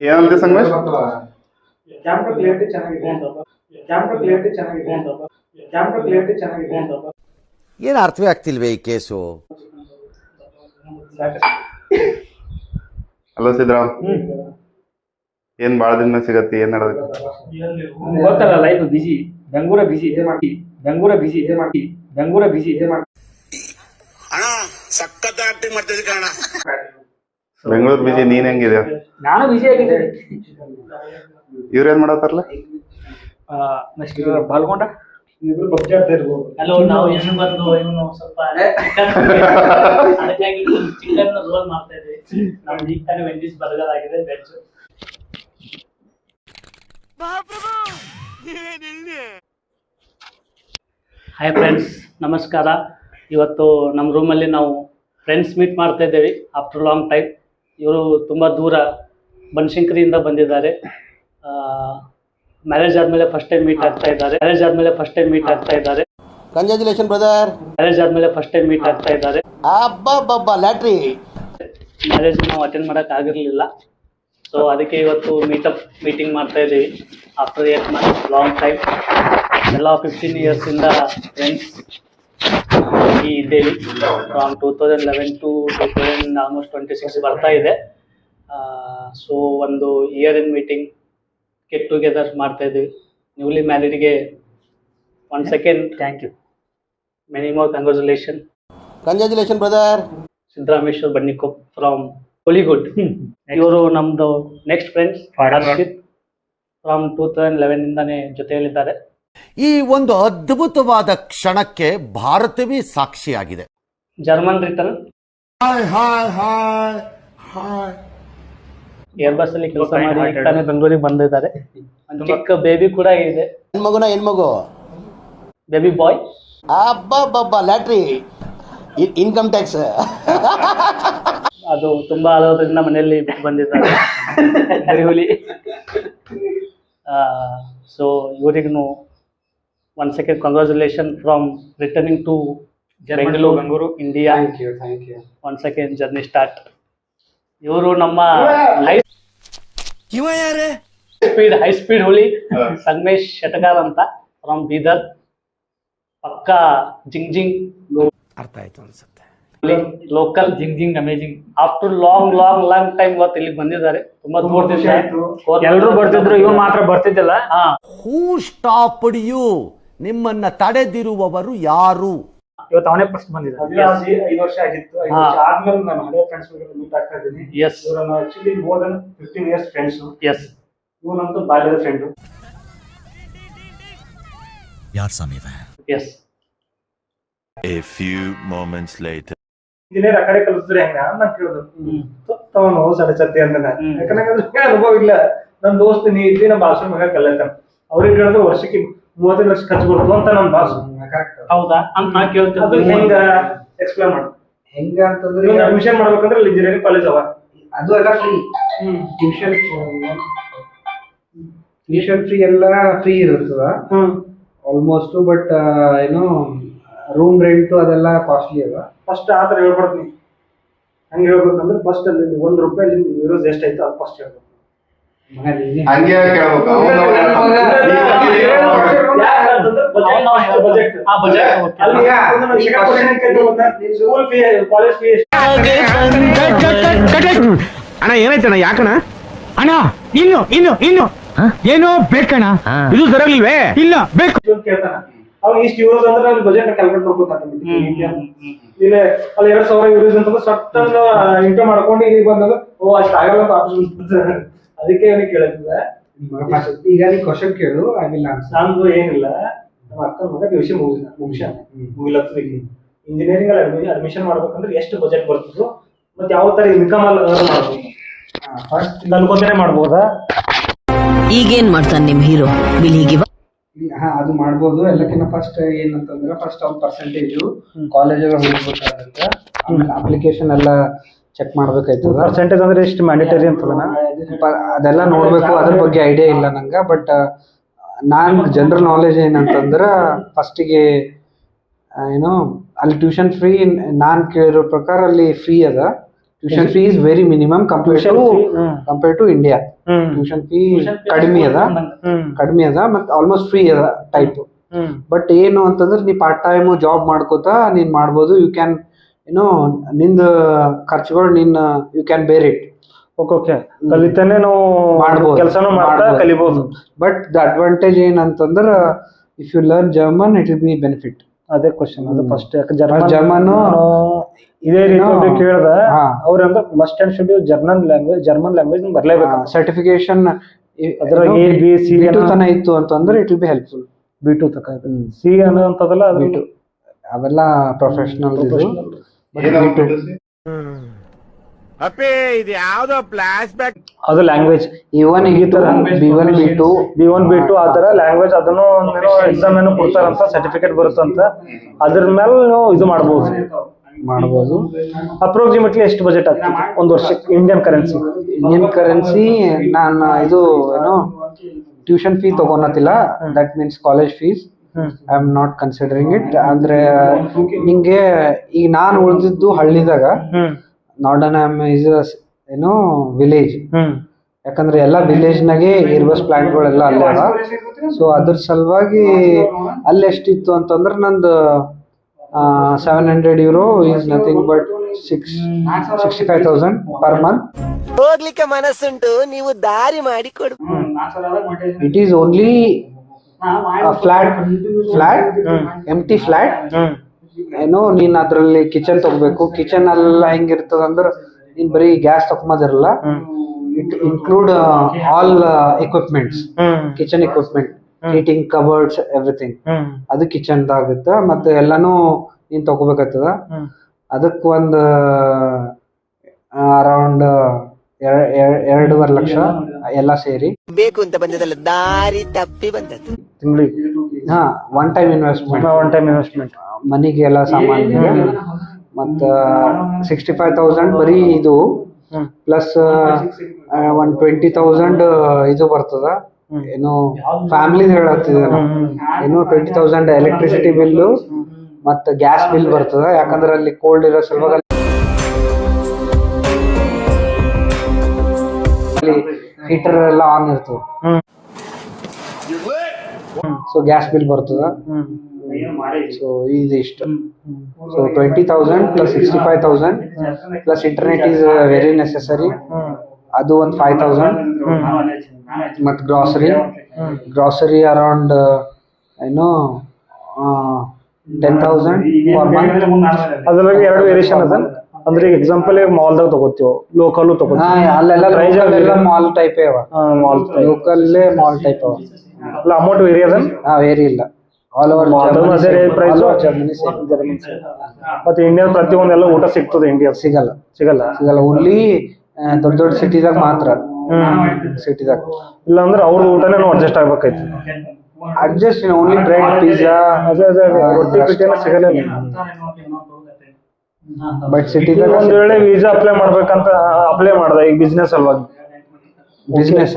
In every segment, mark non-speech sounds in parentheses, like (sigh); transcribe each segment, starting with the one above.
ಏನಂತೆ Sangamesh? Camera clarity ಚೆನ್ನಾಗಿದೆ. Camera clarity ಚೆನ್ನಾಗಿದೆ. ಕ್ಯಾಮ್ರಾ ಕ್ಲಿಯರಿಟಿ ಚೆನ್ನಾಗಿದೆ. ಏನು ಅರ್ಥವೇ ಆಗ್ತಿಲ್ವೇ ಈ ಕೇಸು? ಹಲೋ ಸಿದ್ದರಾಮ್ ಏನ್ ಬಾಳ ದಿನ ಸಿಗತ್ತೆ ಏನ್ ನಡೆದ ಗೊತ್ತಲ್ಲ ಲೈಫ್ ಬಿಸಿ ಬೆಂಗೂರ ಬಿಸಿ ಬೆಂಗಳೂರ ಬಿಸಿ ಬೆಂಗಳೂರ ಬಿಸಿ ಅಣ್ಣ ಸಖತ್ ಆಕ್ಟಿಂಗ್ ಮಾಡ್ತಿದ್ದೆ ಕಣ ಬೆಂಗಳೂರು ಬಿಜಿ ನೀನ್ ಹೆಂಗಿದೆ ನಾನು ಬಿಜಿ ಆಗಿದ್ದೀನಿ ಇವ್ರೇನ್ ಮಾಡತ್ತಾರಲ್ಲ ನೆಕ್ಸ್ಟ್ ಬಾಲ್ಕೊಂಡ ಹಲೋ ನಾವು ಏನು ಬಂದು ಇವನು ಸ್ವಲ್ಪ ಚಿಕನ್ ಅದಕ್ಕಾಗಿ ಚಿಕನ್ ರೋಲ್ ಮಾಡ್ತಾ ಇದ್ವಿ. ನಮ್ದು ಈಗ ತಾನೇ ವೆಂಡಿಸ್ ಬರ್ಗರ್ ಆಗಿದೆ ವೆಜ್ ಹಾಯ್ ಫ್ರೆಂಡ್ಸ್ ನಮಸ್ಕಾರ. ಇವತ್ತು ನಮ್ಮ ರೂಮಲ್ಲಿ ನಾವು ಫ್ರೆಂಡ್ಸ್ ಮೀಟ್ ಮಾಡ್ತಾ ಇದ್ದೇವೆ ಆಫ್ಟರ್ ಲಾಂಗ್ ಟೈಮ್ ಇವರು ತುಂಬ ದೂರ ಬನಶಂಕರಿಯಿಂದ ಬಂದಿದ್ದಾರೆ. ಮ್ಯಾರೇಜ್ ಆದಮೇಲೆ ಫಸ್ಟ್ ಟೈಮ್ ಮೀಟ್ ಆಗ್ತಾ ಇದ್ದಾರೆ. ಮ್ಯಾರೇಜ್ ಆದಮೇಲೆ ಫಸ್ಟ್ ಟೈಮ್ ಮೀಟ್ ಆಗ್ತಾ ಇದ್ದಾರೆ. ಕಂಗ್ರ್ಯಾಚುಲೇಷನ್ ಬ್ರದರ್ ಮ್ಯಾರೇಜ್ ಆದಮೇಲೆ ಫಸ್ಟ್ ಟೈಮ್ ಮೀಟ್ ಆಗ್ತಾ ಇದ್ದಾರೆ. ಅಬ್ಬಬ್ಬಬ್ಬ ಲ್ಯಾಟ್ರಿ ಮ್ಯಾರೇಜ್ ನಾವು ಅಟೆಂಡ್ ಮಾಡಕ್ ಆಗಿರ್ಲಿಲ್ಲ. ಸೊ ಅದಕ್ಕೆ ಇವತ್ತು ಮೀಟಪ್ ಮೀಟಿಂಗ್ ಮಾಡ್ತಾ ಇದ್ದೀವಿ after eight month long time ಎಲ್ಲ ಫಿಫ್ಟೀನ್ ಇಯರ್ಸಿಂದ ಫ್ರೆಂಡ್ಸ್ ಈ daily from two thousand eleven to two thousand almost twenty six ಬರ್ತಾ ಇದೆ. ಸೊ ಒಂದು year in meeting get together ಮಾಡ್ತಾ ಇದ್ದೀವಿ. Newly ಮ್ಯಾರಿಡ್ಗೆ one second thank you many more congratulation congratulation brother Siddarameshwar Bannikop from ಹೊಲಿಗುಡ್ ಇವರು ನಮ್ಮದು next friends from from two thousand eleven ಇಂದಾನೆ ಜೊತೆಯಲ್ಲಿದ್ದಾರೆ. ಈ ಒಂದು ಅದ್ಭುತವಾದ ಕ್ಷಣಕ್ಕೆ ಭಾರತವೇ ಸಾಕ್ಷಿಯಾಗಿದೆ. ಜರ್ಮನ್ ರಿಟರ್ನ್ ಏರ್ಬಸ್ ಅಲ್ಲಿ ಕೆಲಸ ಮಾಡಿ ತಾನೇ ಬೆಂಗಳೂರಿಗೆ ಬಂದಿದ್ದಾರೆ. ಚಿಕ್ಕ ಬೇಬಿ ಕೂಡ ಇದೆ. ಹೆಣ್ಮಗುನ ಹೆಣ್ಮಗು? ಬೇಬಿ ಬಾಯ್ ಅಬ್ಬಬ್ಬಬ್ಬ ಲ್ಯಾಟ್ರಿ. ಇನ್ಕಮ್ ಟ್ಯಾಕ್ಸ್ ಅದು ತುಂಬಾ ಆಲೋದ್ರಿಂದ ಮನೆಯಲ್ಲಿ ಬಿಟ್ಟು ಬಂದಿದ್ದಾರೆ. (laughs) ಬರಿಹುಲಿ ಸೊ ಇವರಿಗೂ one second congratulation from returning to Bengaluru Bengaluru India thank you thank you one second journey start ಇವರು ನಮ್ಮ ಹೈ ಸ್ಪೀಡ್ ಹೈ ಸ್ಪೀಡ್ ಹುಲಿ ಸಂಗಮೇಶ್ ಶೆಟಗಾರ್ ಅಂತ ಫ್ರಮ್ ಬೀದರ್. ಪಕ್ಕ ಜಿಂಗ್ ಜಿಂಗ್ ಅರ್ಥ ಆಯ್ತು ಅನ್ಸುತ್ತೆ. ಲೋಕಲ್ ಜಿಂಗ್ ಜಿಂಗ್ amazing after long long long time ಇವತ್ತು ಇಲ್ಲಿ ಬಂದಿದ್ದಾರೆ. ತುಂಬಾ ದೂರದಿಂದ ಎಲ್ಲರೂ ಬರ್ತಿದ್ರು. ಇವ್ರು ಮಾತ್ರ ಬರ್ತಿದ್ದಿಲ್ಲ. ಹಾ. ಹೂ ಸ್ಟಾಪ್ ಯು ನಿಮ್ಮನ್ನ ತಡೆದಿರುವವರು ಯಾರು? ಇವತ್ತು ಅವನೇ ಪ್ರಶ್ನೆ ಬಂದಿದೆ ಮದುವೆ ಐದು ವರ್ಷ ಆಗಿತ್ತು. ಐದು. ವರ್ಷ ಆದ್ಮೇಲೆ ನಾನು ಹಳೆ ಫ್ರೆಂಡ್ಸ್ ಮೀಟ್ ಆಗ್ತಾ ಇದ್ದೀನಿ ಎಸ್ ಇವ್ರನ್ನ actually more than fifteen years friends yes ಇವನಂತೂ ಬಾಲ್ಯದ ಫ್ರೆಂಡ್ ಯಾರ್ ಇವ? Yes A few moments later. Engineer ಆ ಕಡೆ ಕಲಿಸಿದ್ರೆ ಹೆಂಗ? ನಾನು ಕೇಳಿದ್ರು ತವನು ಸಡಚತ್ತಿ ಚತ್ತಿ ನಾನು. ಹ್ಮ್. ಯಾಕಂದ್ರೆ ಅನುಭವ ಇಲ್ಲ. ನನ್ನ ದೋಸ್ತ್ ನೀ ಇದ್ದಿ ನಮ್ಮ ಬಾಸು ಮಗ ಕಲಿತಾನ ಅವ್ರಿಗೆ ಕೇಳಿದ್ರೆ ವರ್ಷಕ್ಕೆ ಮೂವತ್ತೈದು ಲಕ್ಷ ಖರ್ಚು ಕೊಡ್ತು ಅಂತ ನನ್ನ ಬಾಸು ಹೌದಾ? ಅಂತ ನಾ ಅದು ಹೆಂಗ? ಎಕ್ಸ್ಪ್ಲೇನ್ ಮಾಡು. ಹೆಂಗ ಅಂತಂದ್ರೆ ಅಡ್ಮಿಷನ್ ಮಾಡ್ಬೇಕಂದ್ರೆ ಇಂಜಿನಿಯರಿಂಗ್ ಕಾಲೇಜ್ ಅವ. ಅದು ಎಲ್ಲ ಫ್ರೀ ಟ್ಯೂಷನ್ ಟ್ಯೂಷನ್ ಫ್ರೀ ಎಲ್ಲ ಫ್ರೀ ಇರುತ್ತದ. ಹ್ಮ್. ಆಲ್ಮೋಸ್ಟ್ ಬಟ್ ಏನು ರೂಮ್ ರೆಂಟು ಅದೆಲ್ಲ ಕಾಸ್ಟ್ಲಿ ಅದ. ಫಸ್ಟ್ ಆ ಥರ ಹೇಳ್ಕೊಡ್ತೀನಿ. ಹಂಗೆ ಹೇಳ್ಬೇಕಂದ್ರೆ ಫಸ್ಟ್ ಅಲ್ಲಿ ಒಂದ್ ರೂಪಾಯಿ ಯೂರೋಸ್ ಎಷ್ಟಾಯ್ತು ಅದು ಫಸ್ಟ್ ಹೇಳ್ಬೇಕು. ಹಂಗೆ ಕೇಳ್ಬೇಕು ಅವ್ನು ಅವ್ನು? ಅಣ್ಣ ಏನಾಯ್ತಣ್ಣ ಯಾಕಣ ಅಣ್ಣ ಇನ್ನು ಇನ್ನು ಇನ್ನು ಏನು ಬೇಕಣ್ಣ ಇದು ಸರಿಯಾಗ್ಲಿಲ್ವೇ ಇಲ್ಲ ಬೇಕು ಅವಾಗ ಇಷ್ಟು ಯೂರೋಸ್ ಅಂದ್ರೆ ಅಲ್ಲಿ ಬಜೆಟ್ ಕ್ಯಾಲ್ಕುಲೇಟ್ ಮಾಡ್ಕೊತಾರೆ ಇಲ್ಲ ಅಲ್ಲಿ ಎರಡ್ ಸಾವಿರ ಯೂರೋಸ್ ಅಂತಂದ್ರೆ ಸಟ್ಟನ್ನು ಇಂಟರ್ ಮಾಡ್ಕೊಂಡು ಇಲ್ಲಿ ಬಂದಾಗ ಓ ಅಷ್ಟು ಆಗಲ್ಲ ಅಂತ ಆಪ್ಷನ್ ಅದಕ್ಕೆ ಕೇಳಿದ್ದೆ ಈಗ ನೀ ಕ್ವಶನ್ ಕೇಳು ಆಗಿಲ್ಲ ವಿಲ್ ನಂದು ಏನಿಲ್ಲ ನಮ್ಮ ಅಕ್ಕನ ಮಗ ಪಿ ಯು ಸಿ ಮುಗಿಸ ಮುಗಿಸ್ಯಾನ ಮುಗಿಲತ್ತದ ಇಂಜಿನಿಯರಿಂಗ್ ಅಲ್ಲಿ ಅಡ್ಮಿಷನ್ ಮಾಡ್ಬೇಕಂದ್ರೆ ಎಷ್ಟು ಬಜೆಟ್ ಬರ್ತದೋ ಮತ್ತೆ ಯಾವ ತರ ಇನ್ಕಮ್ ಅಲ್ಲ ಮಾಡ್ಬೋದು. ಫಸ್ಟ್ ಅನ್ಕೋತಾನೆ ಮಾಡ್ಬೋದಾ? ಈಗೇನ್ ಮಾಡ್ತಾನೆ ನಿಮ್ ಹೀರೋ ಬಿಳಿಗಿವ ಹಾ ಅದು ಮಾಡ್ಬೋದು. ಎಲ್ಲಕ್ಕಿಂತ ಫಸ್ಟ್ ಏನಂತಂದ್ರೆ ಫಸ್ಟ್ ಅವ್ನ ಪರ್ಸೆಂಟೇಜು ಕಾಲೇಜ್ ಹೋಗ್ಬೇಕಾದಂತ ಆಮೇಲೆ ಅಪ್ಲಿಕೇಶನ್ ಎಲ್ಲ ಚೆಕ್ ಮಾಡ್ಬೇಕಾಯ್ತದ? ಪರ್ಸೆಂಟೇಜ್ ಅಂದ್ರೆ ಎಷ್ಟು ಮ್ಯಾಂಡೇಟರಿ ಅಂತದನ ಅದೆಲ್ಲ ನೋಡ್ಬೇಕು ಅದ್ರ ಬಗ್ಗೆ ಐಡಿಯಾ ಇಲ್ಲ ನಂಗೆ ಬಟ್ ನಾನ್ ಜನರಲ್ ನಾಲೆಜ್ ಏನಂತಂದ್ರ ಫಸ್ಟಿಗೆ ಏನು ಅಲ್ಲಿ ಟ್ಯೂಷನ್ ಫ್ರೀ ನಾನ್ ಕೇಳಿರೋ ಪ್ರಕಾರ ಅಲ್ಲಿ ಫ್ರೀ ಅದ. Tuition fee is very minimum compare to compare to India tuition fee ಕಡಿಮೆ ಅದ. ಕಡಿಮೆ ಅದ ಮತ್ತೆ ಆಲ್ಮೋಸ್ಟ್ ಫ್ರೀ ಅದ ಟೈಪ್ ಬಟ್ ಏನು ಅಂತಂದ್ರೆ ನೀ ಪಾರ್ಟ್ ಟೈಮ್ ಜಾಬ್ ಮಾಡ್ಕೋತಾ ನೀನ್ ಮಾಡ್ಬೋದು ಯು ಕ್ಯಾನ್ ಏನೋ ನಿಂದ ಖರ್ಚುಗಳು ನಿನ್ನ you can bear it okay okay ಕಲಿತಾನೆ ನಾವು ಮಾಡ್ಬೋದು. ಕೆಲಸನೂ ಮಾಡ್ತಾ ಕಲಿಬಹುದು ಬಟ್ ದ ಅಡ್ವಾಂಟೇಜ್ ಏನಂತಂದ್ರೆ if you learn German it will be benefit ಅದೇ ಕ್ವಶನ್ ಅದು ಫಸ್ಟ್ ಜರ್ಮನ್ ಜರ್ಮನ್ ಇದೇ ರೀತಿ ಅವ್ರ ಕೇಳ್ದ ಹಾ. ಅವ್ರಂದ್ರೆ must and should German language German language ಬರ್ಲೇಬೇಕು. Certification ಅದರ ಎ ಬಿ ಸಿ ತನ ಇತ್ತು ಅಂತಂದ್ರೆ it will be helpful B to ತಕ ಸಿ ಅನ್ನೋ ಅದು ಬಿ ಟು ಅವೆಲ್ಲ ಪ್ರೊಫೆಷನಲ್ ಅಪ್ಪೇ ಇದು ಯಾವ್ದೋ ಫ್ಲಾಶ್ ಬ್ಯಾಕ್ ಅದು ಲ್ಯಾಂಗ್ವೇಜ್ ಇ ಒನ್ ಈ ತರ B one B two B one B two ಆ ತರ ಲ್ಯಾಂಗ್ವೇಜ್ ಅದನ್ನು ಏನೋ ಎಕ್ಸಾಮ್ ಏನೋ ಕೊಡ್ತಾರಂತ ಸರ್ಟಿಫಿಕೇಟ್ ಬರುತ್ತಂತ. ಅದ್ರ ಮೇಲೆ ನೀವು ಇದು ಮಾಡ್ಬೋದು. ಮಾಡ್ಬೋದು. ಅಪ್ರಾಕ್ಸಿಮೇಟ್ಲಿ ಎಷ್ಟು ಬಜೆಟ್ ಆಗ್ತದೆ ಒಂದು ವರ್ಷಕ್ಕೆ ಇಂಡಿಯನ್ ಕರೆನ್ಸಿ ಇಂಡಿಯನ್ ಕರೆನ್ಸಿ ನಾನು ಇದು ಏನೋ tuition fee ತಗೊಳತಿಲ್ಲ that means college fees I am not considering it ಅಂದ್ರೆ ನಿಂಗೆ ಈಗ ನಾನು ಉಳಿದಿದ್ದು ಹಳ್ಳಿದಾಗ ನಾರ್ಡನ್ ಆಮ್ ಇಸ್ ಏನು ವಿಲೇಜ್ ಯಾಕಂದ್ರೆ ಎಲ್ಲ ವಿಲೇಜ್ನಾಗೆ ಇರ್ಬಸ್ ಪ್ಲಾಂಟ್ಗಳೆಲ್ಲ ಅಲ್ಲೇ ಅವ. ಸೊ ಅದ್ರ ಸಲುವಾಗಿ ಅಲ್ಲಿ ಎಷ್ಟಿತ್ತು ಅಂತಂದ್ರೆ ನಂದು seven hundred euro is nothing but six sixty five thousand per month ಹೋಗ್ಲಿಕ್ಕೆ ಮನಸ್ಸುಂಟು ನೀವು ದಾರಿ ಮಾಡಿ ಕೊಡು. It is only flat flat? Empty flat ಏನು ಏನೋ ನೀನ್ ಅದ್ರಲ್ಲಿ ಕಿಚನ್ ತಗೋಬೇಕು. ಕಿಚನ್ ಎಲ್ಲ ಹೆಂಗಿರ್ತದ ಅಂದ್ರೆ ನೀನ್ ಬರೀ gas ತಕೊಂಬೋದಿರಲ್ಲ it include all equipments kitchen equipment heating cupboards everything ಅದು ಕಿಚನ್ ಆಗುತ್ತೆ ಮತ್ತೆ ಎಲ್ಲಾನು ನೀನ್ ತಗೋಬೇಕಾಗ್ತದ. ಅದಕ್ ಅದಕ್ಕೆ ಒಂದು ಅರೌಂಡ್ ಎರಡೂವರೆ ಲಕ್ಷ ಎಲ್ಲ ಸೇರಿ. ಬೇಕು ಅಂತ ಬಂದದಲ್ಲ ದಾರಿ ತಪ್ಪಿ ಬಂದದ್ದು. ತಿಂಗಳಿಗೆ ಹಾ one time investment one time investment ಮನೆಗೆಲ್ಲ ಸಾಮಾನಿಗೆ. ಮತ್ತ ಸಿಕ್ಸ್ಟಿ ಫೈವ್ ತೌಸಂಡ್ ಬರೀ ಇದು. ಪ್ಲಸ್ ಒನ್ ಟ್ವೆಂಟಿ ತೌಸಂಡ್ ಇದು ಬರ್ತದ. ಏನು ಫ್ಯಾಮಿಲಿ ಹೇಳತ್ತಿದ. ಏನು ಟ್ವೆಂಟಿ ತೌಸಂಡ್ ಎಲೆಕ್ಟ್ರಿಸಿಟಿ ಬಿಲ್ಲು ಮತ್ತು ಗ್ಯಾಸ್ ಬಿಲ್ ಬರ್ತದ. ಯಾಕಂದ್ರೆ ಅಲ್ಲಿ ಕೋಲ್ಡ್ ಇರೋ ಸಲುವಾಗಿ ಅಲ್ಲಿ ಹೀಟರ್ ಎಲ್ಲ ಆನ್ ಇರ್ತದ. ಸೊ ಗ್ಯಾಸ್ ಬಿಲ್ ಬರ್ತದ. ಸೊ ಇದಿಷ್ಟು so twenty thousand plus sixty five thousand plus internet is very necessary ಅದು ಒಂದು ಫೈವ್ ತೌಸಂಡ್ ಮತ್ತು ಗ್ರಾಸರಿ ಗ್ರಾಸರಿ ಅರೌಂಡ್ ಏನು ಟೆನ್ ತೌಸಂಡ್ ಫಾರ್ ಮಂತ್ ಅದರಲ್ಲಿ ಎರಡು ವೇರಿಯೇಷನ್ ಅದ. ಅಂದ್ರೆ ಈಗ ಎಕ್ಸಾಂಪಲ್ ಮಾಲ್ದಾಗ ತಗೋತೀವಿ ಲೋಕಲ್ ತಗೋತೀವಿ. ಅಲ್ಲೆಲ್ಲ ಮಾಲ್ ಟೈಪೇ ಅವ. ಮಾಲ್ ಲೋಕಲ್ಲೇ ಮಾಲ್ ಟೈಪ್ ಅವ. ಅಲ್ಲ ಅಮೌಂಟ್ ವೇರಿ ಅದ ಹಾ ವೇರಿ ಇಲ್ಲ. ಆಲ್ ಓವರ್ ಪ್ರೈಸ್ ಮತ್ತೆ ಇಂಡಿಯನ್ ಪ್ರತಿಯೊಂದೆಲ್ಲ ಊಟ ಸಿಗ್ತದೆ ಇಂಡಿಯಾ ಸಿಗಲ್ಲ. ಸಿಗಲ್ಲ? ಸಿಗಲ್ಲ. ಓನ್ಲಿ ದೊಡ್ಡ ದೊಡ್ಡ ಸಿಟಿದಾಗ ಮಾತ್ರ. ಸಿಟಿದಾಗ ಇಲ್ಲ ಅಂದ್ರೆ ಅವ್ರ ಊಟನೇ ನಾವು ಅಡ್ಜಸ್ಟ್ ಆಗ್ಬೇಕಾಯ್ತು. ಅಡ್ಜಸ್ಟ್ ಓನ್ಲಿ ಬ್ರೆಡ್ ಪಿಜ್ಜಾ ಅದೇ ಅದೇ. ರೊಟ್ಟಿ ಸಿಗಲ್ಲ ಬಟ್ ಸಿಟಿ ಒಂದ್ ವೇಳೆ ವೀಸಾ ಅಪ್ಲೈ ಮಾಡ್ಬೇಕಂತ ಅಪ್ಲೈ ಮಾಡ್ದ ಈಗ ಬಿಸ್ನೆಸ್ ಸಲುವಾಗಿ ಬಿಸ್ನೆಸ್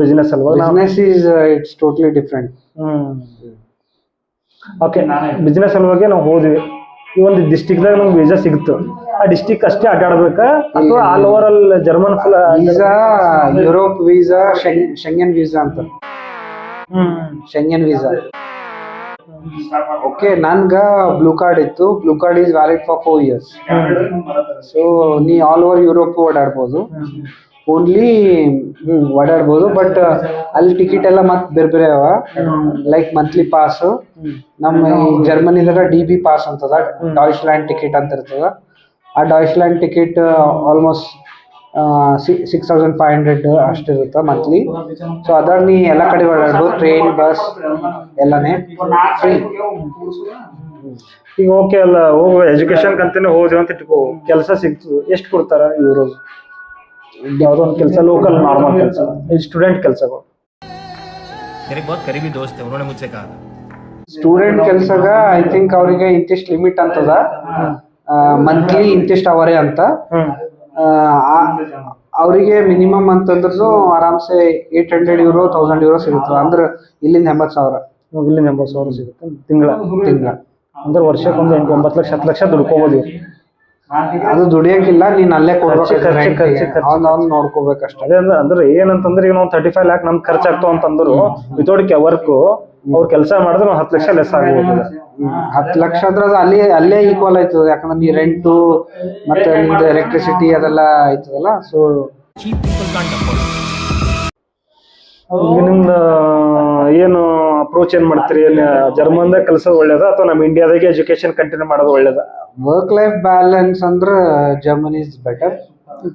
ಬಿಸ್ನೆಸ್ ಅಲ್ವಾ? Business is it's totally different hmm. Okay business ಸಲುವಾಗಿ ನಾವು ಹೋದ್ವಿ. ಈ ಒಂದು ಡಿಸ್ಟಿಕ್ದಾಗ ನಮ್ಗೆ ವೀಸಾ ಸಿಗ್ತು. ಆ ಡಿಸ್ಟಿಕ್ ಅಷ್ಟೇ ಅಡ್ಡಾಡ್ಬೇಕಾ? ಅಥವಾ ಆಲ್ ಓವರ್ ಅಲ್ German full visa Europe visa Schengen visa ಅಂತ. ಶೆಂಗನ್ ವೀಸಾ ಓಕೆ ನನ್ಗ ಬ್ಲೂ ಕಾರ್ಡ್ ಇತ್ತು. Blue card is valid for four years so ನೀ ಆಲ್ ಓವರ್ ಯುರೋಪ್ ಓಡಾಡ್ಬೋದು. ಓನ್ಲಿ ಹ್ಮ್ ಓಡಾಡ್ಬೋದು. ಬಟ್ ಅಲ್ಲಿ ಟಿಕೆಟ್ ಎಲ್ಲ ಮತ್ತೆ ಬೇರೆ ಬೇರೆ ಅವ. ಲೈಕ್ ಮಂತ್ಲಿ ಪಾಸ್ ನಮ್ಮ ಜರ್ಮನಿದಾಗ ಡಿ ಬಿ ಪಾಸ್ ಅಂತದ. ಡಾಯ್ಸ್ಲ್ಯಾಂಡ್ ಟಿಕೆಟ್ ಅಂತ ಇರ್ತದ. ಆ Deutschland ticket almost six thousand five hundred ಅಷ್ಟಿರುತ್ತೆ monthly so ಅದ್ರಲ್ಲಿ ನೀ ಎಲ್ಲ ಕಡೆ ಓಡಾಡು ಟ್ರೈನ್ ಬಸ್ ಎಲ್ಲನೇ ಫ್ರೀ ಈಗ ಓಕೆ ಅಲ್ಲ ಹೋಗುವ ಎಜುಕೇಶನ್ ಕಂತಾನೆ ಹೋದ್ವಿ ಅಂತ ಇಟ್ಕೋ ಕೆಲಸ ಸಿಗ್ತು ಎಷ್ಟು ಕೊಡ್ತಾರ ಇವರು? ಯಾವುದೋ ಒಂದು ಕೆಲಸ ಲೋಕಲ್ ನಾರ್ಮಲ್ ಕೆಲಸ. ಸ್ಟೂಡೆಂಟ್ ಕೆಲಸಗಳು. ಸ್ಟೂಡೆಂಟ್ ಕೆಲಸಗ ಐ ಥಿಂಕ್ ಅವರಿಗೆ ಇಂತಿಷ್ಟು ಲಿಮಿಟ್ ಅಂತದ. ಮಂತ್ಲಿ ಇಂತಿಷ್ಟು ಅವರೇ ಅಂತ. ಅವರಿಗೆ ಮಿನಿಮಮ್ ಅಂತಂದ್ರೂ ಆರಾಮ್ಸೆ eight hundred euro thousand euro ಸಿಗುತ್ತೆ. ಅಂದ್ರೆ ಇಲ್ಲಿಂದ ಎಂಬತ್ತು ಸಾವಿರ. ಇಲ್ಲಿಂದ ಎಂಬತ್ತು ಸಾವಿರ ಸಿಗುತ್ತೆ. ತಿಂಗಳ. ತಿಂಗಳ. ಅಂದ್ರೆ ವರ್ಷಕ್ಕೊಂದು ಎಂಟು ಒಂಬತ್ತು ಲಕ್ಷ ಹತ್ತು ಲಕ್ಷ ದುಡ್ಕೋಬೋದು. ಅದು ದುಡಿಯಕ್ಕಿಲ್ಲ ನೀನ್ ಅಲ್ಲೇ ಅವ್ನ್ ನೋಡ್ಕೋಬೇಕಷ್ಟೇ. ಅದೇ ಅಂದ್ರೆ ಅಂದ್ರೆ ಏನಂತಂದ್ರೆ ಈಗ ನಾವು ತರ್ಟಿ ಫೈವ್ ಲ್ಯಾಕ್ ನಮ್ ಖರ್ಚಾಗ್ತಾವ ಅಂತಂದ್ರು ವಿತೌಟ್ ವರ್ಕ್ ಅವ್ರು ಕೆಲಸ ಮಾಡಿದ್ರೆ ನಾವು ಹತ್ತು ಲಕ್ಷ ಲೆಸ್ ಆಗ್ಬೋದು ಹತ್ತು ಲಕ್ಷ ಅಂದ್ರೆ ಅದು ಅಲ್ಲೇ ಅಲ್ಲೇ ಈಕ್ವಲ್ ಆಯ್ತದ. ಯಾಕಂದ್ರೆ ನೀ ರೆಂಟು ಮತ್ತೆ ನಿಮ್ದು ಎಲೆಕ್ಟ್ರಿಸಿಟಿ ಅದೆಲ್ಲ ಆಯ್ತದಲ್ಲ ಸೊ ಈಗ ನಿಮ್ದು ಏನು ಅಪ್ರೋಚ್ ಏನ್ ಮಾಡ್ತೀರಿ? ಜರ್ಮನ್ದಾಗ ಕೆಲಸ ಒಳ್ಳೇದ ಅಥವಾ ನಮ್ಮ ಇಂಡಿಯಾದಾಗೆ ಎಜುಕೇಶನ್ ಕಂಟಿನ್ಯೂ ಮಾಡೋದು ಒಳ್ಳೇದ? ವರ್ಕ್ ಲೈಫ್ ಬ್ಯಾಲೆನ್ಸ್ ಅಂದ್ರೆ Germany is better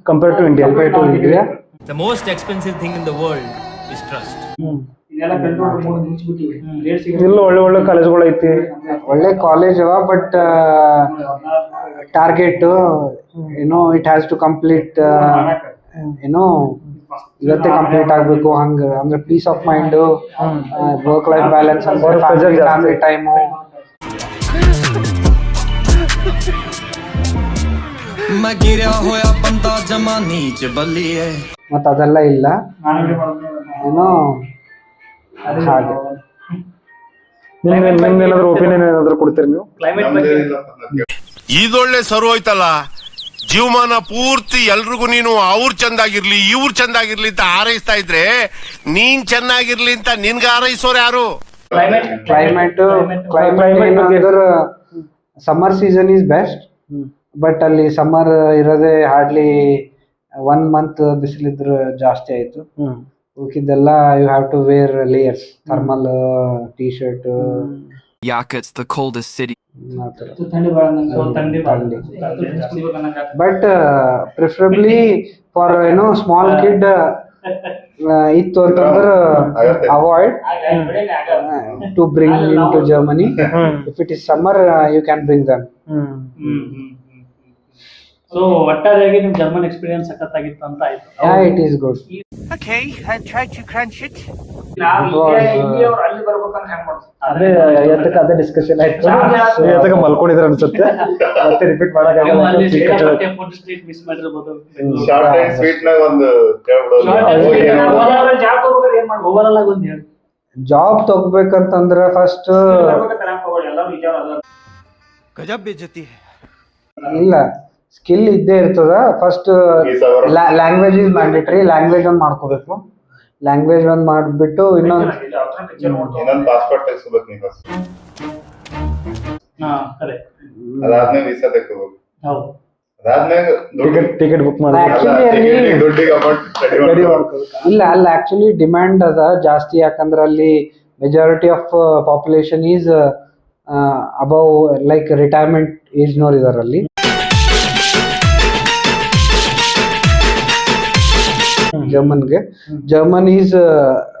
compare to India compare to India the most expensive thing in the world is trust ಇಲ್ಲ ಒಳ್ಳೆ ಒಳ್ಳೆ ಕಾಲೇಜ್ಗಳು ಐತಿ. ಒಳ್ಳೆ ಕಾಲೇಜ್ ಅವ ಬಟ್ ಟಾರ್ಗೆಟ್ ಏನೋ ಇಟ್ ಹ್ಯಾಸ್ ಟು ಕಂಪ್ಲೀಟ್ ಏನೋ ಇವತ್ತೇ ಕಂಪ್ಲೀಟ್ ಆಗ್ಬೇಕು ಹಂಗ ಅಂದ್ರೆ peace of mind work life balance family time ಮತ್ತ ಅದೆಲ್ಲ ಇಲ್ಲ. ಏನೋ ಹಾಗೆ. ಒಪಿನಿಯನ್ ಏನಾದ್ರು ಕೊಡ್ತೀರಿ ನೀವು? ಇದೊಳ್ಳೆ ಸರ್ವ್ ಹೋಯ್ತಲ್ಲ? ಜೀವಮಾನ ಪೂರ್ತಿ ಎಲ್ರಿಗೂ ನೀನು ಅವ್ರು ಚಂದಾಗಿರ್ಲಿ ಇವ್ರು ಚಂದಾಗಿರ್ಲಿ ಅಂತ ಹಾರೈಸ್ತಾ ಇದ್ರೆ ನೀನ್ ಚೆನ್ನಾಗಿರ್ಲಿ ಅಂತ ನಿನ್ಗ ಹಾರೈಸೋರು ಯಾರು? Climate. Summer season is best but ಅಲ್ಲಿ ಸಮ್ಮರ್ ಇರೋದೇ ಹಾರ್ಡ್ಲಿ ಒನ್ ಮಂತ್ ಬಿಸಿಲಿದ್ರೆ ಜಾಸ್ತಿ ಆಯ್ತು. ಉಳ್ಕಿದ್ದೆಲ್ಲ you have to wear layers thermal T shirt ಯಾಕೆ ಸಿಟಿ. ಬಟ್ ಪ್ರಿಫರಬ್ಲಿ ಫಾರ್ ಏನೋ ಸ್ಮಾಲ್ ಕಿಡ್ ಇತ್ತು ಅಂತಂದ್ರೆ avoid to bring into Germany if it is summer you can bring them so ಒಟ್ಟಾರೆಯಾಗಿ ನಿಮ್ German experience ಸಖತ್ತಾಗಿತ್ತು ಅಂತ ಆಯ್ತು. Yeah it is good Okay, I tried to crunch it. ಅದೇ ಅದೇ ಡಿಸ್ಕಷನ್ ಅನ್ಸುತ್ತೆ? (laughs) ಮತ್ತೆ ರಿಪೀಟ್ ಮಾಡಕ್ ಜಾಬ್ ತಗೋಬೇಕಂತಂದ್ರೆ ಫಸ್ಟ್ ಇಲ್ಲ ಸ್ಕಿಲ್ ಇದ್ದೇ ಇರ್ತದ. First language is mandatory language ಒಂದು ಮಾಡ್ಕೋಬೇಕು. ಲ್ಯಾಂಗ್ವೇಜ್ ಒಂದು ಮಾಡ್ಬಿಟ್ಟು ಇನ್ನೊಂದ್ ಇನ್ನೊಂದು ಪಾಸ್ಪೋರ್ಟ್ ತೆಗಿಸ್ಬೇಕು ನೀವು ಹಾ ಕರೆ. ಅದಾದ್ಮೇಲೆ ವೀಸಾ ತೆಗೋಬೇಕು ಹೌದು. ಅದಾದ್ಮೇಲೆ ಟಿಕೆಟ್ ಟಿಕೆಟ್ ಬುಕ್ ಮಾಡಿ ದುಡ್ಡಿಗೆ ಅಮೌಂಟ್ ರೆಡಿ ಮಾಡ್ಬೇಕು ಇಲ್ಲ ಅಲ್ಲ ಆಕ್ಚುಲಿ ಡಿಮ್ಯಾಂಡ್ ಅದ ಜಾಸ್ತಿ ಯಾಕಂದ್ರೆ ಅಲ್ಲಿ majority of population is above like retirement ಏಜ್ನವ್ರು ಇದಾರೆ ಅಲ್ಲಿ. ಜರ್ಮನ್ಗೆ German is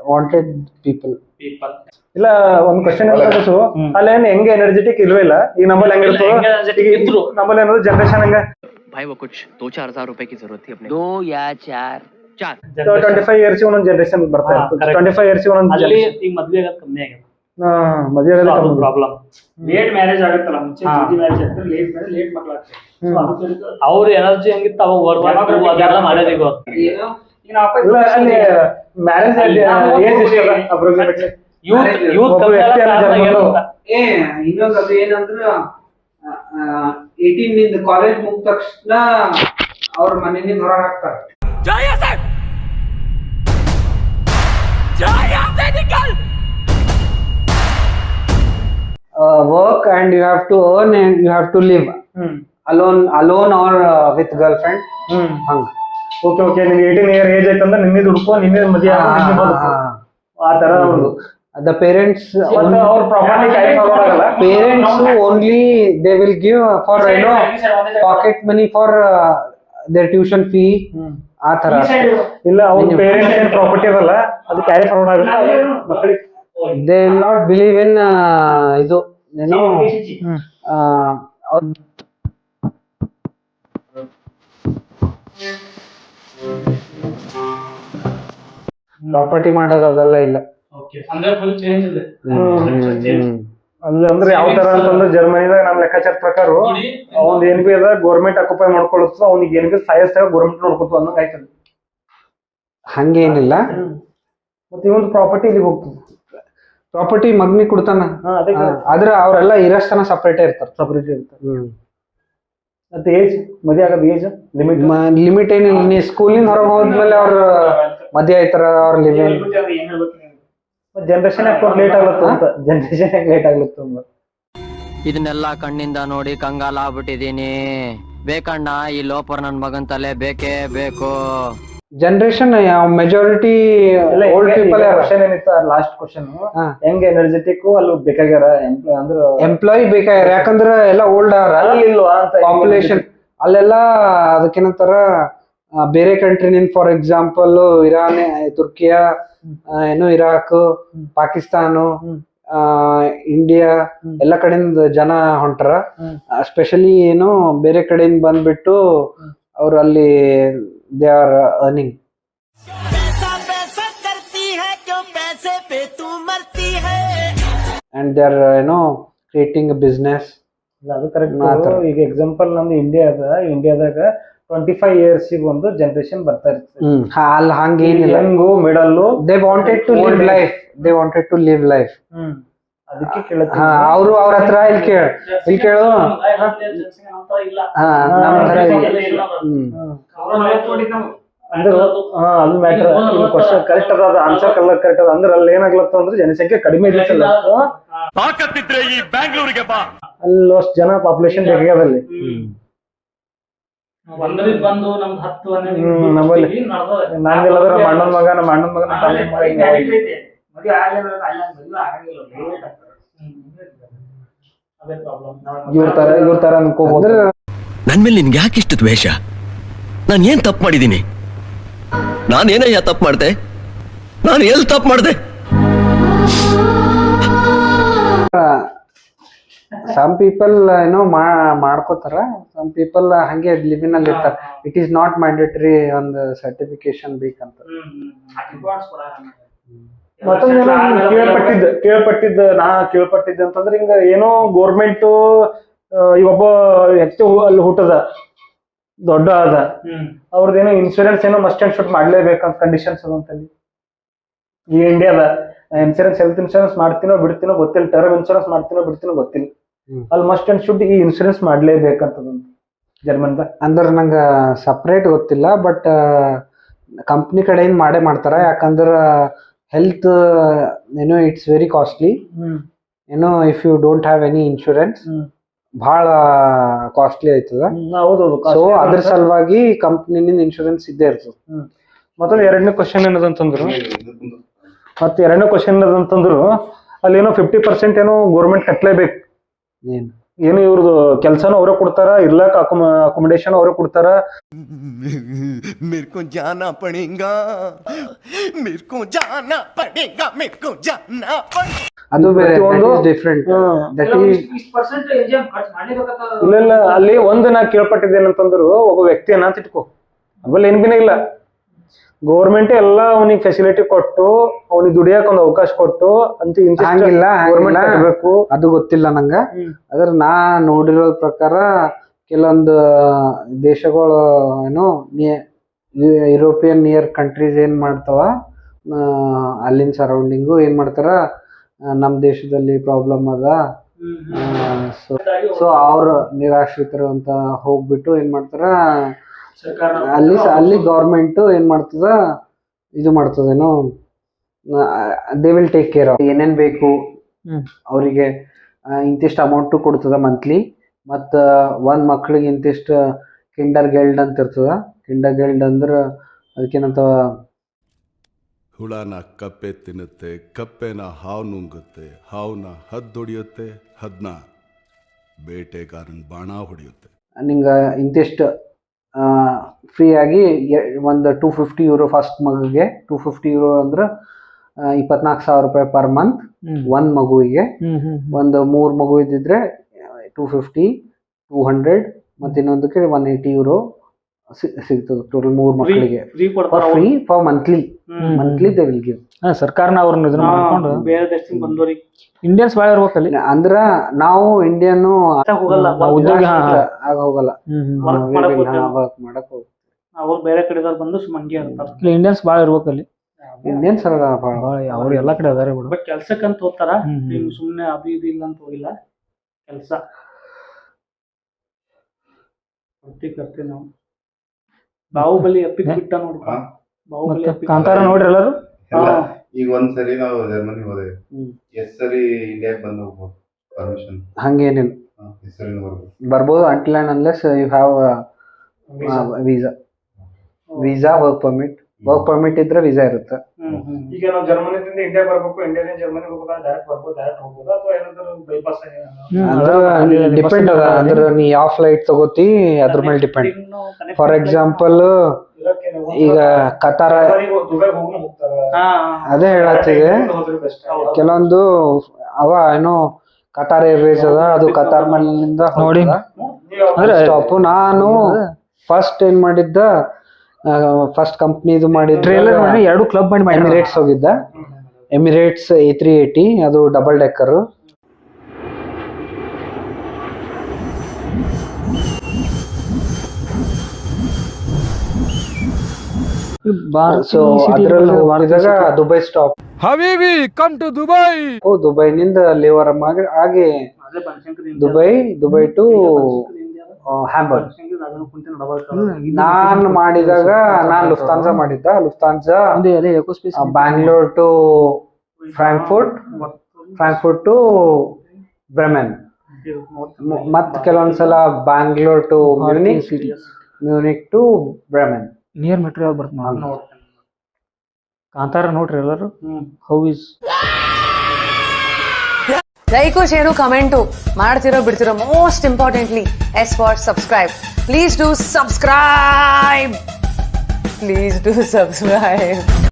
wanted people people ಇಲ್ಲ ಒಂದ್ ಕ್ವಶನ್ ಹೇಳ್ಬೇಕು ಅಲ್ಲೇನ್ ಹೆಂಗೆ ಎನರ್ಜೆಟಿಕ್ ಇಲ್ವೇ ಇಲ್ಲ ಈಗ ನಮ್ಮಲ್ಲಿ ಹೆಂಗಿರ್ತದೆ ಹೆಂಗೆ energetic ಇದ್ರು. ನಮ್ಮಲ್ಲಿ ಏನಾದ್ರು ಜನರೇಷನ್ ಹಂಗ भाई वो कुछ दो चार हजार रुपए की जरूरत थी अपने दो या चार चार ಟ್ವೆಂಟಿ ಫೈವ್ ಇಯರ್ಸ್ ಒಂದೊಂದು ಜನರೇಷನ್ ಬರ್ತಾ ಹಾ, ಇರ್ತದೆ correct. ಟ್ವೆಂಟಿ ಫೈವ್ ಇಯರ್ಸ್ ಒಂದೊಂದು ಅಲ್ಲಿ ಈಗ ಮದ್ವೆ ಆಗೋದು ಕಮ್ಮಿ ಆಗಿದೆ ಮದುವೆ ಆಗೋದೇ ಅದು ಕಮ್ಮಿ. ಪ್ರಾಬ್ಲಮ್ ಲೇಟ್ ಮ್ಯಾರೇಜ್ ಆಗುತ್ತಲ್ಲ ಮುಂಚೆ ಹಾ. ಜಲ್ದಿ ಮ್ಯಾರೇಜ್ ಆಗ್ತಾರೆ ಲೇಟ್ ಮ್ಯಾರೇಜ್ ಲೇಟ್ ಮಕ್ಕಳಾಗ್ತದೆ ಸೊ ಅದಕ್ಕೆ ಅವ್ರ ಎನರ್ಜಿ ಹೆಂಗಿತ್ತು ಅವಾಗ ವರ್ಡ್ Demographic ಅದೆಲ್ಲ gap. ಮಾಡೋದು ಈಗ ಏನು ಈಗ ನಾವು ಅಪ್ಪ ಇಲ್ಲ ಅಲ್ಲಿ ಮ್ಯಾರೇಜ್ ಅಲ್ಲಿ ನಾವು ಏಜ್ ಹೋಗ್ಬೋದು. ಇಷ್ಟಲ್ಲ ಅಪ್ರೋಕ್ಸಿಮೇಟ್ಲಿ ಯೂತ್ ಯೂತ್ ಒಬ್ಬ ಕಮ್ಮಿ ವ್ಯಕ್ತಿ ಆಗೋ ಅಲ್ಲಿ ಕಾರಣ ಏನು ಜನ್ಮಗಳು. ಅಂತ ಏ ಇನ್ನೊಂದು ಅದು ಏನಂದ್ರ ಏಟೀನ್ನಿಂದ ಕಾಲೇಜ್ ಮುಗಿದ ತಕ್ಷಣ ಅವ್ರ ಮನೆಯಿಂದ ಹೊರಗೆ ಹಾಕ್ತಾರ work and you have to earn and you have to live alone alone or with girlfriend hmm ಹಂಗ ಓಕೆ ಓಕೆ ನಿಮ್ಗೆ ಏಯ್ಟೀನ್ ಇಯರ್ ಏಜ್ ಆಯ್ತಂದ್ರೆ ನಿನ್ನೆ ದುಡ್ಕೋ ನಿನ್ನೆ ಮದುವೆ ಆಗು, ನಿನ್ನೆ ಬದುಕು. ಆ ತರ ಒಂದು. ದ ಪೇರೆಂಟ್ಸ್ ಮತ್ತೆ ಅವ್ರ ಪ್ರಾಪರ್ಟಿ ಕ್ಯಾರಿ ಫಾರ್ವರ್ಡ್ ಆಗಲ್ಲ. Parents only they will give for I know pocket money for their tuition fee ಆ ತರ. ಇಲ್ಲ ಅವ್ರ ಪೇರೆಂಟ್ಸ್ ಏನ್ ಪ್ರಾಪರ್ಟಿ ಅದಲ್ಲ ಅದು ಕ್ಯಾರಿ ಫಾರ್ವರ್ಡ್ ಆಗಲ್ಲ ಮಕ್ಕಳಿಗೆ they will not believe in ಇದು ಏನೋ ಆ, ಅವ್ರ್- ಪ್ರಾಪರ್ಟಿ ಮಾಡೋದು ಅದೆಲ್ಲ ಇಲ್ಲ. ಓಕೆ ಅಂದ್ರೆ ಫುಲ್ ಚೇಂಜ್ ಇದೆ. ಅಂದ್ರೆ ಅಂದ್ರೆ ಯಾವ ತರ ಅಂತಂದ್ರೆ ಜರ್ಮನಿದಾಗ ನಮ್ ಲೆಕ್ಕಾಚಾರ ಪ್ರಕಾರ ಅವ್ನ್ ಏನ್ ಬಿ ಅದ ಗೌರ್ಮೆಂಟ್ ಅಕ್ಯುಪೈ ಮಾಡ್ಕೊಳ್ತು ಅವ್ನಿಗೆ ಏನ್ ಬಿ ಸಾಯಸ್ತಾಗ ಗೋರ್ಮೆಂಟ್ ನೋಡ್ಕೊತ ಅನ್ನಂಗ್ ಆಯ್ತದ. ಹಂಗೇನಿಲ್ಲ ಮತ್ತೆ ಇವನ್ ಪ್ರಾಪರ್ಟಿ ಇಲ್ಲಿ ಹೋಗ್ತದೆ? ಪ್ರಾಪರ್ಟಿ ಮಗ್ನಿ ಕೊಡ್ತಾನ. ಆದ್ರೆ ಅವರೆಲ್ಲ ಇರಸ್ತನ ಸಪ್ರೇಟೇ ಇರ್ತಾರ. ಸಪ್ರೇಟ್ ಇರುತ್ತೆ ಮತ್ತೆ ಏಜ್ ಮದುವೆ ಆಗೋದು ಏಜ್ ಲಿಮಿಟ್ ಲಿಮಿಟ್ ಏನಿಲ್ಲ. ನೀ ಸ್ಕೂಲಿಂದ ಹೊರಗೆ ಹೋದ್ಮೇಲೆ ಅವ್ರ ಮದುವೆ ಆಯ್ತಾರ ಅವ್ರ ಲಿವಿಂಗ್ ಜನರೇಷನ್ ಯಾಕೆ ಲೇಟ್ ಆಗ್ಲತ್ತ ಅಂತ. ಜನರೇಷನ್ ಯಾಕೆ ಲೇಟ್ ಆಗ್ಲತ್ತ ಅಂತ. ಇದನ್ನೆಲ್ಲ ಕಣ್ಣಿಂದ ನೋಡಿ ಕಂಗಾಲ ಆಗ್ಬಿಟ್ಟಿದೀನಿ ಬೇಕಣ್ಣ ಈ ಲೋಪರ್ ನನ್ನ ಮಗನ್ ತಲೆ ಬೇಕೇ ಬೇಕು. Generation majority old people question ಏನಿತ್ತು ಲಾಸ್ಟ್ ಕ್ವಶನ್ ಹೆಂಗ್ ಎನರ್ಜೆಟಿಕ್ ಅಲ್ಲಿ ಬೇಕಾಗ್ಯಾರ? ಅಂದ್ರೆ ಎಂಪ್ಲಾಯಿ ಬೇಕಾಗ್ಯಾರ ಯಾಕಂದ್ರ ಎಲ್ಲ ಓಲ್ಡ್ ಇಲ್ವಾ ಅಂತ ಪಾಪ್ಯುಲೇಷನ್ ಅಲ್ಲೆಲ್ಲ ಅದಕ್ಕೇನಂತಾರ ಬೇರೆ ಕಂಟ್ರಿನಿಂದ ಫಾರ್ ಎಕ್ಸಾಂಪಲ್ ಇರಾನ್ ತುರ್ಕಿಯಾ ಏನು ಇರಾಕ್ ಪಾಕಿಸ್ತಾನ ಇಂಡಿಯಾ ಎಲ್ಲ ಕಡೆಯಿಂದ ಜನ ಹೊಂಟಾರ. ಸ್ಪೆಷಲಿ ಏನು ಬೇರೆ ಕಡೆಯಿಂದ ಬಂದ್ಬಿಟ್ಟು ಅವ್ರು ಅಲ್ಲಿ they are earning and they are ಏನೋ ಕ್ರಿಯೇಟಿಂಗ್ ಬಿಸ್ನೆಸ್ ಅದು ಕರೆಕ್ಟ್ ಈಗ ಎಕ್ಸಾಂಪಲ್ ನಮ್ದು ಇಂಡಿಯಾ ಅದ ಇಂಡಿಯಾದಾಗ ಟ್ವೆಂಟಿ ಫೈವ್ ಇಯರ್ಸ್ ಒಂದು ಜನರೇಷನ್ ಬರ್ತಾ ಇರ್ತದೆ ಅಲ್ಲಿ ಹಂಗೇನಿಲ್ಲ. Young middle they wanted to live life they wanted to live life ಅದಕ್ಕೆ ಕೇಳತ್ತೀನಿ ಹಾ ಅವರು ಅವ್ರ ಹತ್ರ ಇಲ್ಲಿ ಕೇಳ ಇಲ್ಲಿ ಕೇಳು. ಹಾ ಹತ್ರ ಅಂದ್ರೆ ಹಾ ಅದು ಮ್ಯಾಟರ್ ಕ್ವಶನ್ ಕರೆಕ್ಟ್ ಅದ ಆನ್ಸರ್ ಕಲ್ಲ ಕರೆಕ್ಟ್ ಅದ ಅಂದ್ರೆ ಅಲ್ಲಿ ಏನಾಗ್ಲತ್ತ ಅಂದ್ರೆ ಜನಸಂಖ್ಯೆ ಕಡಿಮೆ ಇದ್ದಿಲ್ಲ ತಾಕತ್ತಿದ್ರೆ ಈ ಬ್ಯಾಂಗ್ಳೂರಿಗೆ ಬಾ. ಅಲ್ಲಿ. ಜನ ಪಾಪ್ಯುಲೇಷನ್ ಒಂದರಿಂದ ಬಂದು ನಮ್ದು ಹತ್ತು ನಮ್ಮಲ್ಲಿ ನಮ್ಮ ಅಣ್ಣನ ಮಗ ನಮ್ಮ ಅಣ್ಣನ ಮಗ ನಮ್ಮ ತಮ್ಮನ ಮಗ ಇವ್ರ ತರ ಇವ್ರ ತರ ಅನ್ಕೋಬಹುದು ನನ್ ಮೇಲೆ ನಿನ್ಗೆ ಯಾಕೆ ಇಷ್ಟು ದ್ವೇಷ? ನಾನು ಏನ್ ತಪ್ಪು ಮಾಡಿದ್ದೀನಿ ನಾನೇನಯ್ಯ ತಪ್ಪು ಮಾಡ್ದೆ? ನಾನು ಎಲ್ಲಿ ತಪ್ಪು ಮಾಡ್ದೆ? ಸಮ್ ಪೀಪಲ್ ಏನೋ ಮಾ ಮಾಡ್ಕೋತಾರ. ಸಮ್ ಪೀಪಲ್ ಹಂಗೆ ಲಿವಿನ್ ಅಲ್ಲಿ ಇರ್ತಾರ. ಇಟ್ ಈಸ್ ನಾಟ್ ಮ್ಯಾಂಡೇಟರಿ ಒಂದು ಸರ್ಟಿಫಿಕೇಶನ್ ಬೇಕಂತ. ಮತ್ತೊಂದು ಕೇಳ್ಪಟ್ಟಿದ್ದ ಕೇಳ್ಪಟ್ಟಿದ್ದ. ನಾ ಕೇಳ್ಪಟ್ಟಿದ್ದೆ ಅಂತಂದ್ರೆ ಹಿಂಗ ಏನೋ ಗೋರ್ಮೆಂಟ್ ಈ ಒಬ್ಬ ವ್ಯಕ್ತಿ ಅಲ್ಲಿ ಹುಟ್ಟದ ದೊಡ್ಡ ಅದ ಅವ್ರದ್ದೇನೋ ಇನ್ಶೂರೆನ್ಸ್ ಏನೋ ಮಸ್ಟ್ ಅಂಡ್ ಶೂಟ್ ಮಾಡ್ಲೇಬೇಕಂತ ಕಂಡೀಷನ್ಸ್ ಅದಂತಲ್ಲಿ ಈ ಇಂಡಿಯಾದ ಇನ್ಶೂರೆನ್ಸ್ ಹೆಲ್ತ್ ಇನ್ಶೂರೆನ್ಸ್ ಮಾಡ್ತೀನೋ ಬಿಡ್ತೀನೋ ಗೊತ್ತಿಲ್ಲ ಟರ್ಮ್ ಇನ್ಶೂರೆನ್ಸ್ ಮಾಡ್ತೀನೋ ಬಿಡ್ತೀನೋ ಗೊತ್ತಿಲ್ಲ. ಅಲ್ಲಿ ಮಸ್ಟ್ ಅಂಡ್ ಶುಡ್ ಈ ಇನ್ಶೂರೆನ್ಸ್ ಮಾಡ್ಲೇಬೇಕಂತದಂತ ಜರ್ಮನ್ದ. ಅಂದ್ರೆ ನಂಗ ಸಪ್ರೇಟ್ ಗೊತ್ತಿಲ್ಲ ಬಟ್ ಕಂಪ್ನಿ ಕಡೆಯಿಂದ ಮಾಡೇ ಮಾಡ್ತಾರ ಯಾಕಂದ್ರ ಹೆಲ್ತ್ ಏನೋ ಇಟ್ಸ್ ವೆರಿ ಕಾಸ್ಟ್ಲಿ ಏನೋ if you don't have any insurance ಬಹಳ ಕಾಸ್ಟ್ಲಿ ಆಯ್ತದ. ಹೌದೌದು ಸೊ ಅದ್ರ ಸಲುವಾಗಿ ಕಂಪ್ನಿನಿಂದ ಇನ್ಶೂರೆನ್ಸ್ ಇದ್ದೇ ಇರ್ತದೆ. ಮತ್ತೊಂದು ಎರಡನೇ ಕ್ವಶನ್ ಏನದಂತಂದ್ರು? ಮತ್ತೆ ಎರಡನೇ ಕ್ವಶನ್ ಏನದಂತಂದ್ರು ಅಲ್ಲಿ ಏನೋ ಫಿಫ್ಟಿ ಪರ್ಸೆಂಟ್ ಏನೋ ಗೋರ್ಮೆಂಟ್ ಕಟ್ಲೇಬೇಕು. ಏನು? ಏನು ಇವ್ರದ್ದು ಕೆಲಸನ ಅವರೇ ಕೊಡ್ತಾರ ಇರ್ಲಾಕ ಅಕೊಮಡೇಶನ್ ಅವರೇ ಕೊಡ್ತಾರ. ಮೇರ್ಕೊ ಜಾನ ಪಡಿಂಗ ಮೇರ್ಕೊ ಜಾನ ಪಡಿಂಗ ಮೇರ್ಕೊ ಜಾನ ಅದು ಬೇರೆ ಒಂದು ಡಿಫರೆಂಟ್ ದಟ್ ಇಲ್ಲ ಇಲ್ಲ ಅಲ್ಲಿ ಒಂದು ನಾ ಕೇಳ್ಪಟ್ಟಿದ್ದೇನೆ ಅಂತಂದ್ರು ಒಬ್ಬ ವ್ಯಕ್ತಿ ಅಂತ ಇಟ್ಕೋ. ಅವಲ್ಲಿ ಏನ್ ಬಿನೇ ಇಲ್ಲ. ಗೌರ್ಮೆಂಟ್ ಎಲ್ಲ ಅವನಿಗೆ ಫೆಸಿಲಿಟಿ ಕೊಟ್ಟು ಅವನಿಗೆ ದುಡಿಯಕ್ ಒಂದು ಅವಕಾಶ ಕೊಟ್ಟು ಅಂತ ಹಂಗಿಲ್ಲ ಗೌರ್ಮೆಂಟ್ ಹಂಗಿಲ್ಲ. ಕಟ್ಟಬೇಕು ಅದು ಗೊತ್ತಿಲ್ಲ ನಂಗ. ಆದ್ರೆ ನಾ ನೋಡಿರೋ ಪ್ರಕಾರ ಕೆಲವೊಂದು ದೇಶಗಳು ಏನು ಯುರೋಪಿಯನ್ ನಿಯರ್ ಕಂಟ್ರೀಸ್ ಏನ್ ಮಾಡ್ತಾವ ಅಲ್ಲಿನ ಸರೌಂಡಿಂಗು ಏನ್ ಮಾಡ್ತಾರ ನಮ್ಮ ನಮ್ ದೇಶದಲ್ಲಿ ಪ್ರಾಬ್ಲಮ್ ಅದ. ಸೊ ಅವ್ರ ನಿರಾಶ್ರಿತರು ಅಂತ ಹೋಗ್ಬಿಟ್ಟು ಏನ್ ಮಾಡ್ತಾರ ಅಲ್ಲಿ ಸ- ಅಲ್ಲಿ ಗೌರ್ಮೆಂಟ್ ಏನ್ ಮಾಡ್ತದ? ಇದು ಮಾಡ್ತದೇನೋ they will take care of ಏನೇನ್ ಬೇಕು? ಅವರಿಗೆ ಇಂತಿಷ್ಟು ಅಮೌಂಟ್ ಕೊಡ್ತದ ಮಂತ್ಲಿ ಮತ್ತ ಒಂದ್ ಮಕ್ಳಿಗೆ ಇಂತಿಷ್ಟು ಕಿಂಡರ್ ಗೆಲ್ಡ್ ಅಂತ ಇರ್ತದ. ಕಿಂಡರ್ ಗೆಲ್ಡ್ ಅಂದ್ರ ಅದಕ್ಕೇನಂತ ಹುಳನ ಕಪ್ಪೆ ತಿನ್ನುತ್ತೆ ಕಪ್ಪೆನ ಹಾವು ನುಂಗುತ್ತೆ ಹಾವುನ ಹದ್ದೊಡಿಯುತ್ತೆ ಹದ್ನ. ಬೇಟೆಗಾರನ್ ಬಾಣ ಹೊಡೆಯುತ್ತೆ. ನಿಂಗ ಇಂತಿಷ್ಟು ಫ್ರೀ ಆಗಿ ಎ- ಒಂದು ಟೂ ಫಿಫ್ಟಿ ಯೂರೋ ಫಸ್ಟ್ ಮಗುಗೆ ಟೂ ಫಿಫ್ಟಿ ಯೂರೋ ಅಂದ್ರೆ ಇಪ್ಪತ್ನಾಲ್ಕು ಸಾವಿರ ರೂಪಾಯಿ ಪರ್ ಮಂತ್ ಒಂದು ಮಗುವಿಗೆ. ಒಂದು ಮೂರು ಮಗು ಇದ್ದಿದ್ರೆ ಟೂ ಫಿಫ್ಟಿ ಟೂ ಹಂಡ್ರೆಡ್ ಮತ್ತೆ ಇನ್ನೊಂದಕ್ಕೆ ಒನ್ ಏಯ್ಟಿ ಯೂರೋ ಸಿಗ್ತದೆ ಟೋಟಲ್ ಮೂರು ಮಕ್ಕಳಿಗೆ. Free for monthly monthly they will give ಸರ್ಕಾರನ ಅವ್ರನ್ನ ಇದನ್ನ ಮಾಡ್ಕೊಂಡು ಬೇರೆ ದೇಶದಿಂದ ಬಂದವ್ರಿಗೆ. ಇಂಡಿಯನ್ಸ್ ಭಾಳ ಇರ್ಬೇಕಲ್ಲಿ. ಅಂದ್ರ ನಾವು ಇಂಡಿಯನ್ ಹೋಗಲ್ಲ. ಉದ್ಯೋಗ ಹಾ, ಹಾ. ಆಗ ಹೋಗಲ್ಲ. ವರ್ಕ್ ಮಾಡಕ್ ಹೋಗ್ತೀವಿ. ಅವ್ರು ಬೇರೆ ಕಡೆ ಬಂದು ಸುಮ್ಮನೆ ಹಂಗೆ ಇರ್ತಾರೆ ಇಲ್ಲಿ ಇಂಡಿಯನ್ಸ್ ಭಾಳ ಇರ್ಬೇಕಲ್ಲಿ. ಇನ್ನೇನ್ ಸರ್ ಅವ್ರು ಎಲ್ಲಾ ಕಡೆ ಅದಾರೆ ಬಿಡು. ಬಟ್ ಕೆಲ್ಸಕ್ಕಂತ ಹೋಗ್ತಾರ. ನೀವು ಸುಮ್ನೆ ಅದು ಇದು ಇಲ್ಲ ಅಂತ ಹೋಗಿಲ್ಲ. ಕೆಲಸ. ಕರ್ತೀವಿ ನಾವು ಬಾಹುಬಲಿ ಎಪ್ಪಿಕ್ ಬಿಟ್ಟ ನೋಡಿ. ಬಾಹುಬಲಿ epic. ಕಾಂತಾರ ನೋಡ್ರಿ ಎಲ್ಲರೂ? ಎಲ್ಲ ಹಾ. ಈಗ ಒಂದ್ಸರಿ ನಾವು ಜರ್ಮನಿ ಹೋದೇವೆ ಎಷ್ಟ್ ಸರಿ ಇಂಡಿಯಾಕ್ ಬಂದು ಹೋಗ್ಬೋದು? ಪರ್ಮಿಷನ್ ಹಂಗೇನಿಲ್ಲ. ಎಷ್ಟ್ ಸರಿನೂ ಬರ್ಬೋದು? ಬರ್ಬೋದು until and unless you have visa visa work permit work permit ಇದ್ರೆ ವೀಸಾ ಇರುತ್ತೆ. ಈಗ ನಾವು ಜರ್ಮನಿದಿಂದ ಇಂಡಿಯಾ ಬರ್ಬೇಕು ಇಂಡಿಯಾದಿಂದ ಜರ್ಮನಿ ಹೋಗ್ಬೇಕು ಡೈರೆಕ್ಟ್ ಬರ್ಬೋದು ಡೈರೆಕ್ಟ್ ಹೋಗ್ಬೋದು ಅಥವಾ ಏನಾದ್ರು ಬೈಪಾಸ್ ಅಂದ್ರೆ ಡಿಪೆಂಡ್ ಅದ ಅಂದ್ರೆ ನೀ ಯಾವ ಫ್ಲೈಟ್ ತಗೋತಿ ಅದ್ರ ಮೇಲೆ ಡಿಪೆಂಡ್ ಫಾರ್ ಎಕ್ಸಾಂಪಲ್ ಈಗ ಕತಾರ ಅದೇ ಹೇಳತ್ತಿದೆ. ಕೆಲವೊಂದು ಅವ ಏನೋ ಕತಾರ್ ಏರ್ವೇಸ್ ಅದ ಅದು ಕತಾರ್ ಮೇಲಿಂದ ನೋಡಿ. ಅಂದ್ರೆ- ಸ್ಟಾಪ್ ನಾನು ಫಸ್ಟ್ ಏನ್ ಮಾಡಿದ್ದ ಫಸ್ಟ್ ಕಂಪ್ನಿ ಇದು ಮಾಡಿ ಟ್ರೇಲರ್ ನೋಡಿ ಎರಡು ಕ್ಲಬ್ ಮಾಡಿ ಮಾಡಿ ಎಮಿರೇಟ್ಸ್ ಹೋಗಿದ್ದ. ಎಮಿರೇಟ್ಸ್ ಎ ತ್ರೀ ಏಟಿ ಅದು ಡಬಲ್ ಡೆಕ್ಕರ್ ಸೊ ಅದ್ರಲ್ಲಿ ಹೋಗಿದಾಗ ದುಬೈ ಸ್ಟಾಪ್ ಹವಿವಿ ಕಮ್ ಟು ದುಬೈ ದುಬೈನಿಂದ ಲೇವರ್ ಮಾಡಿ ಹಾಗೆ ದುಬೈ ದುಬೈ ಟು ಹ್ಯಾಂಬರ್ಗ್ ನಾನ್ ಮಾಡಿದಾಗ ನಾನ್ ಲುಫ್ತಾನ್ಸಾ ಮಾಡಿದ್ದ. Lufthansa Bangalore to Frankfurt Frankfurt to Bremen ಮತ್ ಕೆಲವೊಂದ್ಸಲ Bangalore to Munich Munich to Bremen near metro ಬರ್ತಾರ ಬರ್ತದೆ ಕಾಂತಾರ ನೋಡ್ರಿ ಎಲ್ಲರೂ? How is like share comment ಮಾಡ್ತಿರೋ ಬಿಡ್ತಿರೋ most importantly as for subscribe please do subscribe please do subscribe